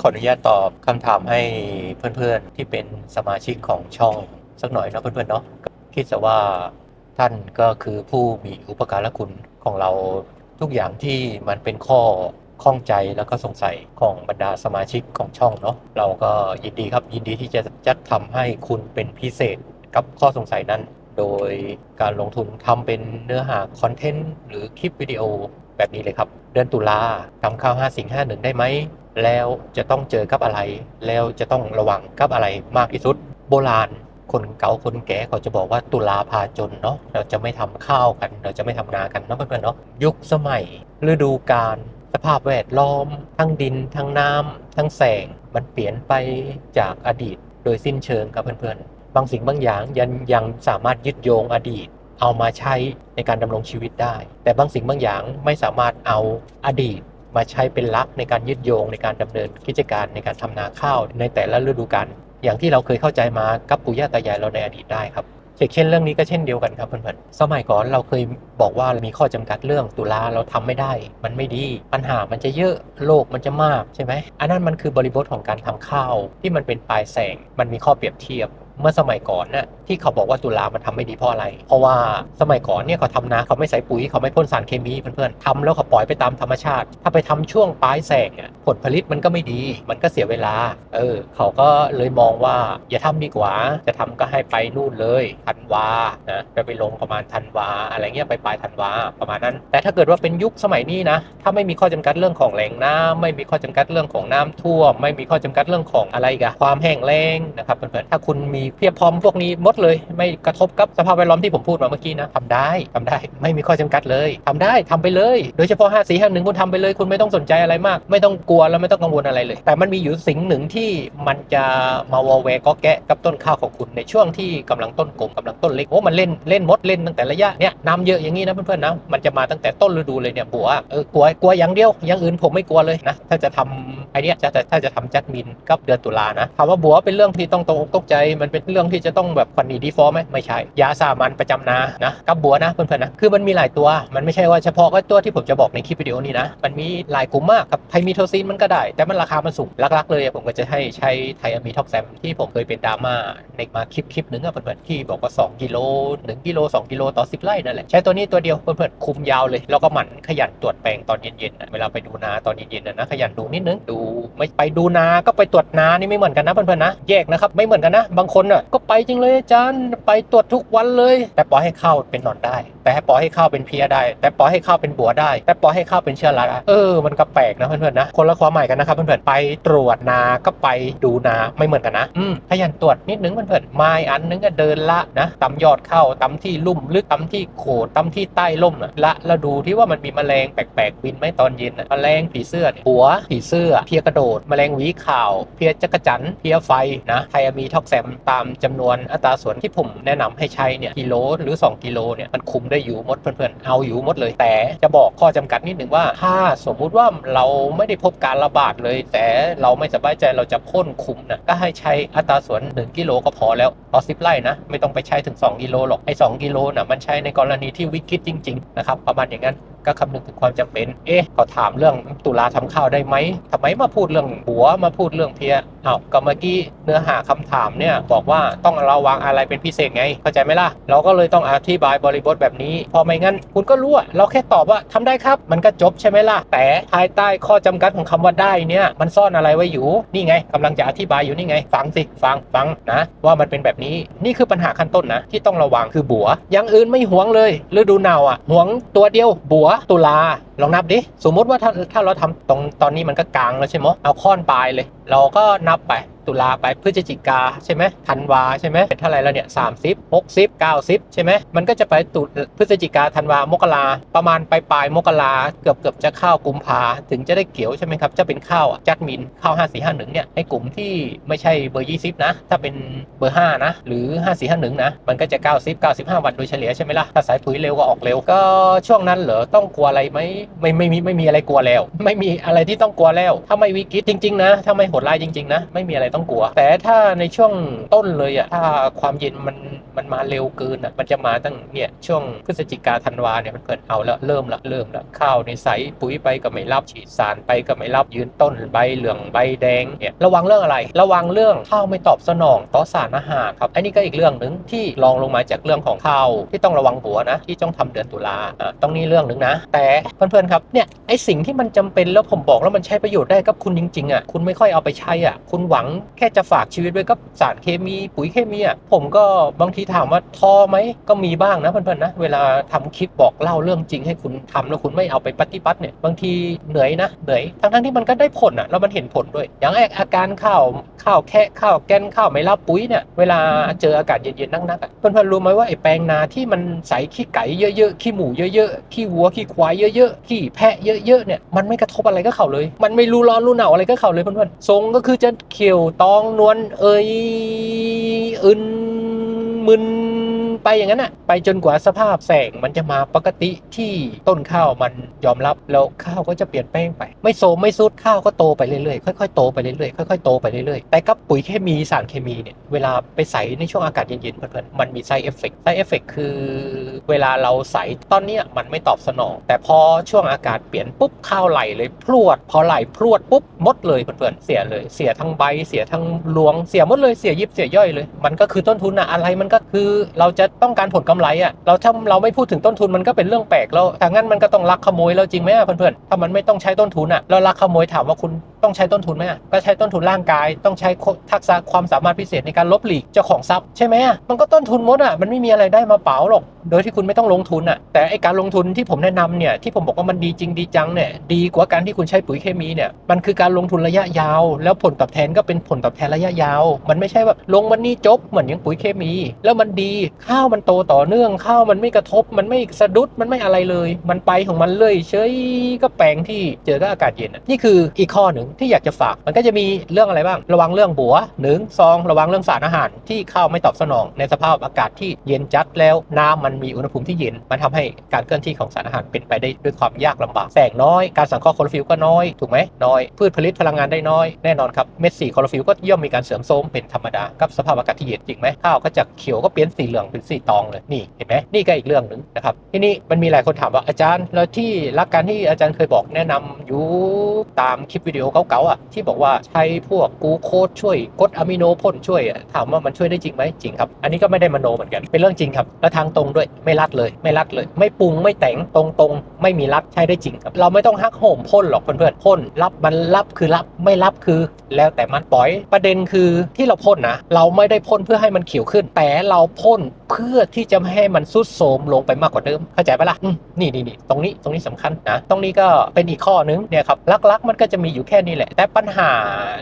ขออนุญาตตอบคำถามให้เพื่อนๆที่เป็นสมาชิกของช่องสักหน่อยนะเพื่อนๆเนาะคิดซะว่าท่านก็คือผู้มีอุปการะคุณของเราทุกอย่างที่มันเป็นข้อข้องใจแล้วก็สงสัยของบรรดาสมาชิกของช่องเนาะเราก็ยินดีครับยินดีที่จะจัดทำให้คุณเป็นพิเศษกับข้อสงสัยนั้น โดยการลงทุนทำเป็นเนื้อหาคอนเทนต์หรือคลิปวิดีโอแบบนี้เลยครับ ดือนตุลาทำข้าว 5 สิง51 ได้ไหม แล้วจะต้องเจอกับอะไร แล้วจะต้องระวังกับอะไรมากที่สุด โบราณคนเก่าคนแก่เขาจะบอกว่าตุลาพาจนเนาะเราจะไม่ทำข้าวกัน เราจะไม่ทำนากันเนาะเพื่อนๆเนาะยุคสมัยฤดูกาลสภาพแวดล้อม ทั้งดิน ทั้งน้ำทั้งแสงมันเปลี่ยนไปจากอดีต โดยสิ้นเชิงครับเพื่อนๆ บางสิ่งบางอย่างยังยังสามารถยึดโยงอดีต เอามาใช้ในการดำรงชีวิตได้ แต่บางสิ่งบางอย่างไม่สามารถเอาอดีตมาใช้เป็นลักในการยึดโยงในการดำเนินกิจการในการทำนาข้าวในแต่ละฤดูกาลอย่างที่เราเคยเข้าใจมากับปู่ย่าตายายเราในอดีตได้ครับเช่นเรื่องนี้ก็เช่นเดียวกันครับเพื่อนๆสมัยก่อนเราเคยบอกว่ามีข้อจำกัดเรื่องตุลาเราทำไม่ได้ มันไม่ดี ปัญหามันจะเยอะโลกมันจะมากใช่ไหมอันนั้นมันคือบริบทของการทำข้าวที่มันเป็นปลายแสงมันมีข้อเปรียบเทียบ เมื่อสมัยก่อนน่ะที่เขาบอกว่าตุลามันทำไม่ดีเพราะอะไร เพราะว่าสมัยก่อนเนี่ยเขาทำนาเขาไม่ใส่ปุ๋ยเขาไม่พ่นสารเคมีเพื่อนๆทำแล้วเขาปล่อยไปตามธรรมชาติ ถ้าไปทำช่วงปลายแสงอะผลผลิตมันก็ไม่ดี มันก็เสียเวลา เออ เขาก็เลยมองว่าอย่าทำดีกว่า จะทำก็ให้ไปนู่นเลยธันวานะจะไปลงประมาณธันวา อะไรเงี้ยไปปลายธันวาประมาณนั้น แต่ถ้าเกิดว่าเป็นยุคสมัยนี้นะ ถ้าไม่มีข้อจำกัดเรื่องของแหล่งน้ำไม่มีข้อจำกัดเรื่องของน้ำท่วม ไม่มีข้อจำกัดเรื่องของอะไรกันความแห้งแล้งนะครับเพื่อนๆถ้าคุณมีเพียบพร้อมพวกนี้หมดเลย ไม่กระทบกับสภาพแวดล้อมที่ผมพูดมาเมื่อกี้นะทำได้ทำได้ ไม่มีข้อจำกัดเลยทำได้ทำไปเลย โดยเฉพาะ5 4 5 1คุณทำไปเลย คุณไม่ต้องสนใจอะไรมาก ไม่ต้องกลัวแล้วไม่ต้องกังวลอะไรเลย แต่มันมีอยู่สิ่งหนึ่งที่มันจะมาวอลแวรก็แกะกับต้นข้าวของคุณในช่วงที่กำลังต้นกลมกำลังต้นเล็กโอ้มันเล่นเล่นมดเล่นตั้งแต่ระยะเนี้ยน้ำเยอะอย่างนี้นะเพื่อนๆนะมันจะมาตั้งแต่ต้นฤดูเลยเนี่ยบัวเออกลัวกลัวอย่างเดียวอย่างอื่นผมไม่กลัวเลยนะถ้าจะทำไอเนี้ยจะถ้าจะทำจัดมินกับเดือนตุลานะถามว่าบัวเป็นเรื่องที่ต้องตกตกใจมันเป็นเรื่องที่จะต้องแบบควันหนีดีฟอร์ไหมไม่ใช่ ยาสามัญประจำนานะกับบัวนะเพื่อนๆนะคือมันมีหลายตัว มันไม่ใช่ว่าเฉพาะก็ตัวที่ผมจะบอกในคลิปวิดีโอนี้นะ มันมีหลายกลุ่มมากกับไพมีโทซินมันก็ได้ แต่มันราคามันสูงลักๆเลยผมก็จะให้ใช้ไทอะมีท็อกแซมที่ผมเคยเป็นดราม่าในมาคลิปคลิปหนึ่งอะเพื่อนๆที่บอกว่า 2กิโล1กิโล2กิโลต่อ 10 ไร่นั่นแหละใช้ตัวนี้ตัวเดียวเพื่อนๆคุมยาวเลย แล้วก็หมั่นขยันตรวจแปลงตอนเย็นๆนะเวลาไปดูนาตอนเย็นๆนะขยันดูนิดนึงดู ไม่ไปดูนา ก็ไปตรวจนา นี่ไม่เหมือนกันนะเพื่อนๆนะ แยกนะครับ ไม่เหมือนกันนะ บางคนอะก็ไปจริงเลยอาจารย์ไปตรวจทุกวันเลย แต่ปล่อยให้เข้าเป็นหนอนได้ แต่ให้ปล่อยให้เข้าเป็นเพียได้ แต่ปล่อยให้เข้าเป็นบัวได้ แต่ปล่อยให้เข้าเป็นเชื้อราเออ มันก็แปลกนะเพื่อนๆนะ คนละความหมายกันนะครับเพื่อนๆ ไปตรวจนา ก็ไปดูนา ไม่เหมือนกันนะ อืมขยันตรวจนิดนึงเพื่อนๆไม้อันนึงก็เดินละนะตำยอดเข้าตำที่ลุ่มลึกตำที่โขดตำที่ใต้ล่มนะละแล้วดูที่ว่ามันมีแมลงแปลกๆบินไหมตอนเย็นแมลงผีเสื้อหัวผีเสื้อเพียกระโดดแมลงหวีข่าว เพียจักรจันเพียไฟนะไทอะมีท็อกแซมตามจำนวนอัตราส่วนที่ผมแนะนำให้ใช้เนี่ยกิโลหรือ 2 กิโลเนี่ยมันคุมได้อยู่หมดเพื่อนๆเอาอยู่หมดเลยแต่จะบอกข้อจำกัดนิดหนึ่งว่า ถ้าสมมุติว่าเราไม่ได้พบการระบาดเลย แต่เราไม่สบายใจเราจะพ่นคุมนะก็ให้ใช้อัตราส่วน 1 กิโลก็พอแล้วต่อ10ไร่นะไม่ต้องไปใช้ถึง 2 กิโลหรอกไอ้2กิโลน่ะมันใช้ในกรณีที่วิกฤตจริงๆนะครับประมาณอย่างนั้น ก็คำนึงถึงความจำเป็น เอ๊ะเขาถามเรื่องตุลาทำข้าวได้ไหมทำไมมาพูดเรื่องหัวมาพูดเรื่องเพีย อาวก็เมื่อกี้เนื้อหาคำถามเนี่ยบอกว่าต้องระวังอะไรเป็นพิเศษไง เข้าใจไหมล่ะ เราก็เลยต้องอธิบายบริบทแบบนี้ พอไม่งั้น คุณก็รู้อะเราแค่ตอบว่าทำได้ครับ มันก็จบใช่ไหมล่ะ แต่ภายใต้ข้อจำกัดของคำว่าได้เนี่ย มันซ่อนอะไรไว้อยู่ นี่ไงกำลังจะอธิบายอยู่นี่ไง ฟังสิ ฟัง ฟังนะ ว่ามันเป็นแบบนี้ นี่คือปัญหาขั้นต้นนะ ที่ต้องระวังคือบัวอย่างอื่นไม่หวงเลยฤดูหนาวอะหวงตัวเดียวบัวตุลา ลองนับดิ สมมุติว่าถ้าถ้าเราทำตรงตอนนี้มันก็กลางแล้วใช่ไหมเอาค้อนปลายเลย เราก็นับไป ตุลาไปพฤศจิกาใช่ไหมธันวาใช่ไหมเป็นเท่าไหร่แล้วเนี่ยสามสิบหกสิบเก้าสิบใช่ไหมมันก็จะไปตุพฤศจิกาธันวามกราประมาณปลายปลายมกราเกือบเกือบจะเข้ากุมภาถึงจะได้เกี่ยวใช่ไหมครับจะเป็นข้าวจัดมินข้าวห้าสี่ห้าหนึ่งเนี่ยให้กลุ่มที่ไม่ใช่เบอร์ยี่สิบนะ ถ้าเป็นเบอร์ห้านะหรือห้าสี่ห้าหนึ่งนะมันก็จะเก้าสิบเก้าสิบห้าวันโดยเฉลี่ยใช่ไหมล่ะถ้าสายปุ๋ยเร็วก็ออกเร็วก็ช่วงนั้นเหรอต้องกลัวอะไรไหมไม่ไม่มีไม่มีอะไรกลัวแล้ว ไม่มีอะไรที่ต้องกลัวแล้ว ถ้าไม่วิกฤตจริง ๆ นะ ถ้าไม่โหดร้ายจริงๆนะไม่มีอะไรต้องต้องกลัว แต่ถ้าในช่วงต้นเลยอะถ้าความเย็นมันมันมาเร็วเกินอะมันจะมาตั้งเนี่ยช่วงพฤศจิกาธันวาเนี่ยมันเกิดเอาแล้วเริ่มละเริ่มละข้าวในใสปุ๋ยไปก็ไม่รับฉีดสารไปก็ไม่รับยืนต้นใบเหลืองใบแดงเนี่ยระวังเรื่องอะไร ระวังเรื่องข้าวไม่ตอบสนองต่อสารอาหารครับอันนี้ก็อีกเรื่องหนึ่งที่รองลงมาจากเรื่องของข้าวที่ต้องระวังหัวนะที่ต้องทำเดือนตุลาอะต้องนี่เรื่องหนึ่งนะ แต่เพื่อนๆครับเนี่ยไอสิ่งที่มันจำเป็นแล้วผมบอกแล้วมันใช้ประโยชน์ได้กับคุณจริงๆอะคุณไม่ค่อยเอาไปใช้อะคุณหวังแค่จะฝากชีวิตไว้กับสารเคมีปุ๋ยเคมีอะผมก็บางทีถามว่าท้อไหมก็มีบ้างนะเพื่อนๆนะเวลาทำคลิปบอกเล่าเรื่องจริงให้คุณทำแล้วคุณไม่เอาไปปฏิบัติเนี่ยบางทีเหนื่อยนะเหนื่อยทั้งๆที่มันก็ได้ผลอะแล้วมันเห็นผลด้วย อย่างแรกอาการข้าวข้าวแค่ข้าวแกนข้าวไม่รับปุ๋ยเนี่ยเวลาเจออากาศเย็นๆนักๆอะเพื่อนๆรู้ไหมว่าไอ้แปลงนาที่มันใส่ขี้ไก่เยอะๆขี้หมูเยอะๆขี้วัวขี้ควายเยอะๆขี้แพะเยอะๆเนี่ยมันไม่กระทบอะไรก็เขาเลย มันไม่รู้ร้อนรู้หนาวอะไรก็เขาเลยเพื่อนๆทรงก็คือจะเขียวตองนวลเอ้ยอึนมึน ไปอย่างนั้นอะไปจนกว่าสภาพแสงมันจะมาปกติที่ต้นข้าวมันยอมรับแล้วข้าวก็จะเปลี่ยนแปลงไป ไม่โซมไม่ซุดข้าวก็โตไปเรื่อยๆค่อยๆโตไปเรื่อยๆค่อยๆโตไปเรื่อยๆแต่กับปุ๋ยเคมีสารเคมีเนี่ยเวลาไปใส่ในช่วงอากาศเย็นๆเพื่อนๆมันมีไซเอฟเฟกต์ไซเอฟเฟกต์คือเวลาเราใส่ตอนเนี้ยมันไม่ตอบสนอง แต่พอช่วงอากาศเปลี่ยนปุ๊บข้าวไหลเลยพรวด พอไหลพรวดปุ๊บมดเลยเพื่อนๆเสียเลยเสียทั้งใบเสียทั้งรวงเสียหมดเลยเสียยิบเสียย่อยเลย มันก็คือต้นทุนอะอะไรมันก็คือเราจะต้องการผลกำไรอะเราถ้าเราไม่พูดถึงต้นทุนมันก็เป็นเรื่องแปลกแล้วถ้างั้นมันก็ต้องลักขโมยแล้วจริงไหมอะเพื่อนๆถ้ามันไม่ต้องใช้ต้นทุนอะแล้วลักขโมยถามว่าคุณต้องใช้ต้นทุนไหมอะก็ใช้ต้นทุนร่างกาย ต้องใช้ทักษะความสามารถพิเศษในการลบหลีกเจ้าของทรัพย์ใช่ไหมอะมันก็ต้นทุนมดอะมันไม่มีอะไรได้มาเปล่าหรอก โดยที่คุณไม่ต้องลงทุนอะแต่ไอการลงทุนที่ผมแนะนำเนี่ยที่ผมบอกว่ามันดีจริงดีจังเนี่ยดีกว่าการที่คุณใช้ปุ๋ยเคมีเนี่ยมันคือการลงทุนระยะยาว แล้วผลตอบแทนก็เป็นผลตอบแทนระยะยาว มันไม่ใช่ว่าลงวันนี้จบเหมือนอย่างปุ๋ยเคมี แล้วมันดีข้าวมันโตต่อเนื่องข้าวมันไม่กระทบ มันไม่สะดุดมันไม่อะไรเลย มันไปของมันเลยเฉยก็แปลงที่เจอกับอากาศเย็นนี่คืออีกข้อหนึ่งที่อยากจะฝาก มันก็จะมีเรื่องอะไรบ้าง ระวังเรื่องบัวหนึ่งสองระวังเรื่องสารอาหารที่เข้าไม่ตอบสนอง ในสภาพอากาศที่เย็นจัดแล้วน้ำมันมีอุณหภูมิที่เย็น มันทำให้การเคลื่อนที่ของสารอาหารเป็นไปได้ด้วยความยากลำบาก แสงน้อย การสังเคราะห์คลอโรฟิลก็น้อย ถูกไหมน้อย พืชผลิตพลังงานได้น้อย แน่นอนครับ เม็ดสีคลอโรฟิลก็ย่อมมีการเสื่อมโทรมเป็นธรรมดา กับสภาพอากาศที่เย็นจริงไหมข้าวก็จากเขียวก็เปลี่ยนสีเหลืองเป็นสีตองเลย นี่ เห็นไหมนี่ก็อีกเรื่องหนึ่งนะครับ ทีนี้มันมีหลายคนถามว่าอาจารย์ แล้วที่รักการที่อาจารย์เคยบอกแนะนำอยู่ตามคลิปวิดีโอเก่าๆอะที่บอกว่าใช้พวกกูโคสช่วยกดอะมิโนพ่นช่วยถามว่ามันช่วยได้จริงไหมจริงครับ อันนี้ก็ไม่ได้มโนเหมือนกัน เป็นเรื่องจริงครับ และทางตรงด้วยไม่รัดเลย ไม่รัดเลย ไม่ปรุงไม่แต่งตรงๆ ไม่มีรัดใช้ได้จริงครับ เราไม่ต้องฮักโหมพ่นหรอกเพื่อนๆพ่นรับมันรับคือรับไม่รับคือแล้วแต่มันปล่อย ประเด็นคือที่เราพ่นนะเราไม่ได้พ่นเพื่อให้มันเขียวขึ้น แต่เราพ่น เพื่อที่จะไม่ให้มันซุดโทมลงไปมากกว่าเดิมเข้าใจปะล่ะนี่นี่นี่ตรงนี้ตรงนี้สำคัญนะตรงนี้ก็เป็นอีกข้อนึงเนี่ยครับลักๆ มันก็จะมีอยู่แค่นี้แหละ แต่ปัญหา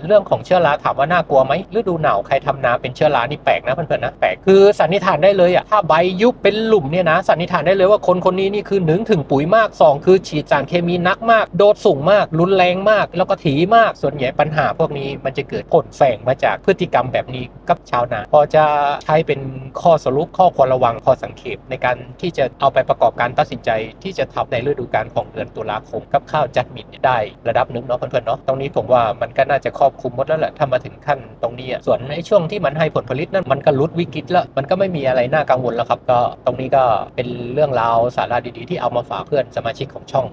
เรื่องของเชื้อราถามว่าน่ากลัวไหมฤดูหนาวใครทำนาเป็นเชื้อรานี่แปลกนะเพื่อนๆนะแปลกคือสันนิษฐานได้เลยอะถ้าใบยุบเป็นหลุมเนี่ยนะสันนิษฐานได้เลยว่าคนคนนี้นี่คือหนึ่งถึงปุ๋ยมากสองคือฉีดสารเคมีนักมาก โดดสูงมาก รุนแรงมาก แล้วก็ถีมากส่วนใหญ่ปัญหาพวกนี้มันจะเกิดผลแฝงมาจากพฤติกรรมแบบนี้กับชาวนา พอจะใช้เป็นข้อสรุปข้อควรระวังข้อสังเกตในการที่จะเอาไปประกอบการตัดสินใจ ที่จะทำในฤดูกาลของเดือนตุลาคมกับข้าวจัดมินได้ระดับหนึ่งเนาะเพื่อนๆเนาะตรงนี้ผมว่ามันก็น่าจะครอบคลุมหมดแล้วแหละถ้ามาถึงขั้นตรงนี้ส่วนในช่วงที่มันให้ผลผลิตนั้นมันก็ลุดวิกฤตแล้วมันก็ไม่มีอะไรน่ากังวลแล้วครับก็ตรงนี้ก็เป็นเรื่องราวสาระดีๆ ที่เอามาฝากเพื่อนสมาชิกของช่อง